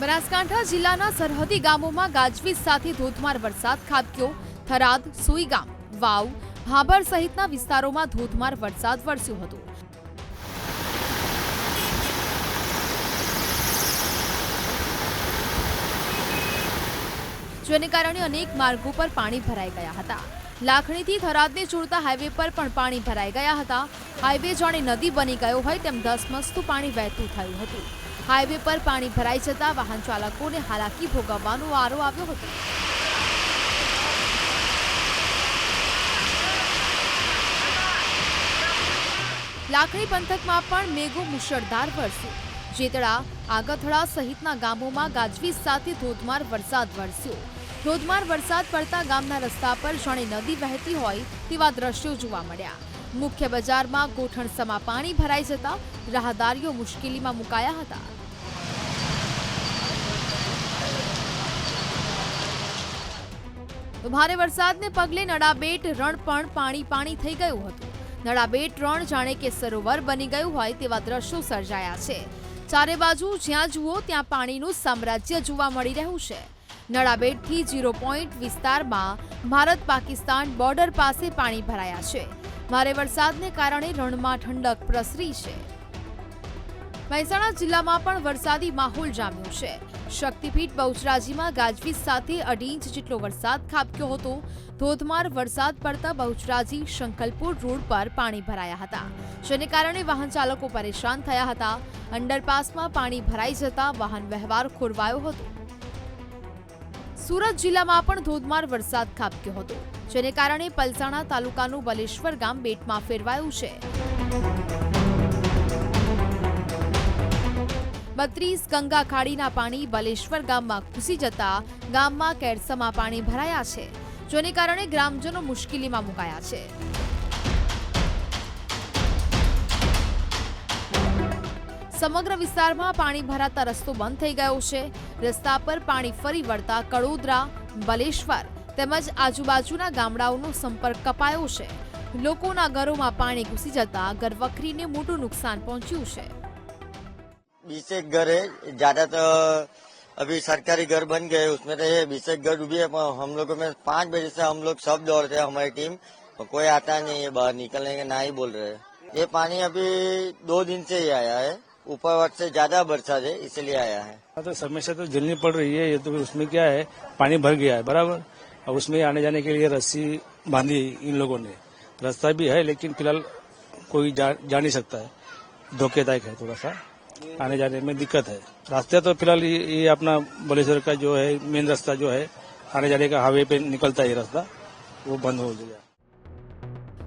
બનાસકાંઠા જિલ્લાના સરહદી ગામોમાં ગાજવીજ સાથે ધોધમાર વરસાદ, ખાબક્યો, થરાદ, સુઈગામ, વાવ ભાભર સહિતના વિસ્તારોમાં ધોધમાર વરસાદ વરસ્યો હતો. જેને કારણે અનેક માર્ગો પર પાણી ભરાઈ ગયા હતા. લાખણીથી થરાદને જોડતા હાઈવે પર પણ પાણી ભરાઈ ગયા હતા. હાઈવે જાણે નદી બની ગયો હોય તેમ ધસમસતું પાણી વહેતું થયું હતું. હાઈવે પર પાણી ભરાઈ જતા વાહન ચાલકોને હાલાકી ભોગવવાનો વારો આવ્યો હતો. લાકડી પંથકમાં પણ મેઘો મુશળધાર વરસ્યો. જેતળા આગથળા સહિતના ગામોમાં ગાજવીજ સાથે ધોધમાર વરસાદ વરસ્યો. ધોધમાર વરસાદ પડતા ગામના રસ્તા પર જાણે નદી વહેતી હોય તેવા દ્રશ્યો જોવા મળ્યા. મુખ્ય બજારમાં ગોઠણસમાં પાણી ભરાઈ જતા રાહદારીઓ મુશ્કેલીમાં મુકાયા હતા. તો ભારે વરસાદને પગલે નડાબેટ રણ પણ પાણી પાણી થઈ ગયું હતું. નડાબેટ રણ જાણે કે સરોવર બની ગયું હોય તેવા દ્રશ્યો સર્જાયા છે. ચારે બાજુ જ્યાં જુઓ ત્યાં પાણીનું સામ્રાજ્ય જોવા મળી રહ્યું છે. નડાબેટથી ઝીરો પોઈન્ટ વિસ્તારમાં ભારત પાકિસ્તાન બોર્ડર પાસે પાણી ભરાયા છે. ભારે વરસાદને કારણે રણમાં ઠંડક પ્રસરી છે. મહેસાણા જિલ્લામાં પણ વરસાદી માહોલ જામ્યો છે. શક્તિપીઠ બહુચરાજીમાં ગાજવીજ સાથે અઢી ઇંચ જેટલો વરસાદ ખાબક્યો હતો. ધોધમાર વરસાદ પડતા બહુચરાજી શંકલપુર રોડ પર પાણી ભરાયા હતા. જેને કારણે વાહન ચાલકો પરેશાન થયા હતા. અંડરપાસમાં પાણી ભરાઈ જતા વાહન વ્યવહાર ખોરવાયો હતો. સુરત જિલ્લામાં પણ ધોધમાર વરસાદ ખાબક્યો હતો, જેને કારણે પલસાણા તાલુકાનું બલેશ્વર ગામ બેટમાં ફેરવાયું છે. બત્રીસ ગંગા ખાડીના પાણી બલેશ્વર ગામમાં ઘૂસી જતા ગામમાં કેરસમાં પાણી ભરાયા છે, જેને કારણે ગ્રામજનો મુશ્કેલીમાં મુકાયા છે. સમગ્ર વિસ્તારમાં પાણી ભરાતા રસ્તો બંધ થઈ ગયો છે. રસ્તા પર પાણી ફરી વળતા કડોદરા, બલેશ્વર તેમજ આજુબાજુના ગામડાઓનો સંપર્ક કપાયો છે. લોકોના ઘરોમાં પાણી ઘૂસી જતા ઘરવખરીને મોટું નુકસાન પહોંચ્યું છે. बीस एक घर है ज़्यादातर अभी सरकारी घर बन गए उसमें तो ये बीस एक घर डूबी है हम लोगों में पाँच बजे से हम लोग सब दौड़ते हैं हमारी टीम। और कोई आता नहीं है बाहर निकलने के ना ही बोल रहे हैं। ये पानी अभी दो दिन से ही आया है ऊपर वर्ष से ज़्यादा बरसात है इसलिए आया है। हाँ, तो समस्या तो झेलनी पड़ रही है ये तो उसमें क्या है पानी भर गया है बराबर। अब उसमें आने जाने के लिए रस्सी बांधी इन लोगों ने। रास्ता भी है लेकिन फ़िलहाल कोई जा, जा नहीं सकता है। धोखेदायक है थोड़ा सा। आने जाने में दिक्कत है रास्ते तो फिलहाल ये, ये अपना बलेश्वर का जो है मेन रास्ता जो है आने जाने का हाईवे पे निकलता है ये रास्ता वो बंद हो गया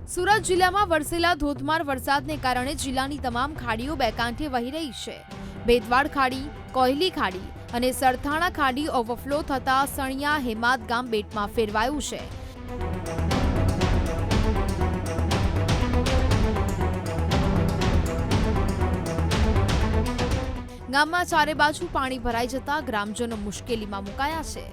સુરત જિલ્લામાં વરસેલા ધોધમાર વરસાદને કારણે જિલ્લાની તમામ ખાડીઓ બે કાંઠે વહી રહી છે બેદવાડ ખાડી કોયલી ખાડી અને સરથાણા ખાડી ઓવરફ્લો થતા સણિયા હેમાદ ગામ બેટમાં ફેરવાયું છે ગામમાં ચારે બાજુ પાણી ભરાઈ જતા ગ્રામજનો મુશ્કેલીમાં મુકાયા છે.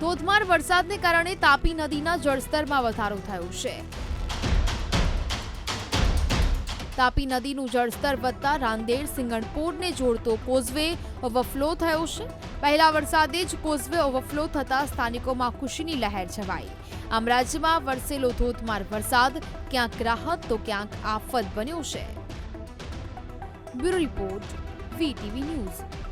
ધોધમાર વરસાદને કારણે તાપી નદીના જળસ્તરમાં વધારો થયો છે. તાપી નદીનું જળસ્તર વધતા રાંદેર, સિંગણપોરને જોડતો કોઝવે ઓવરફ્લો થયો છે. પહેલા વરસાદે જ કોઝવે ઓવરફ્લો થતા સ્થાનિકોમાં ખુશીની લહેર છવાઈ. આમ રાજ્યમાં વરસેલો ધોધમાર વરસાદ, ક્યાંક રાહત તો ક્યાંક આફત બન્યો છે. Bureau report, VTV news.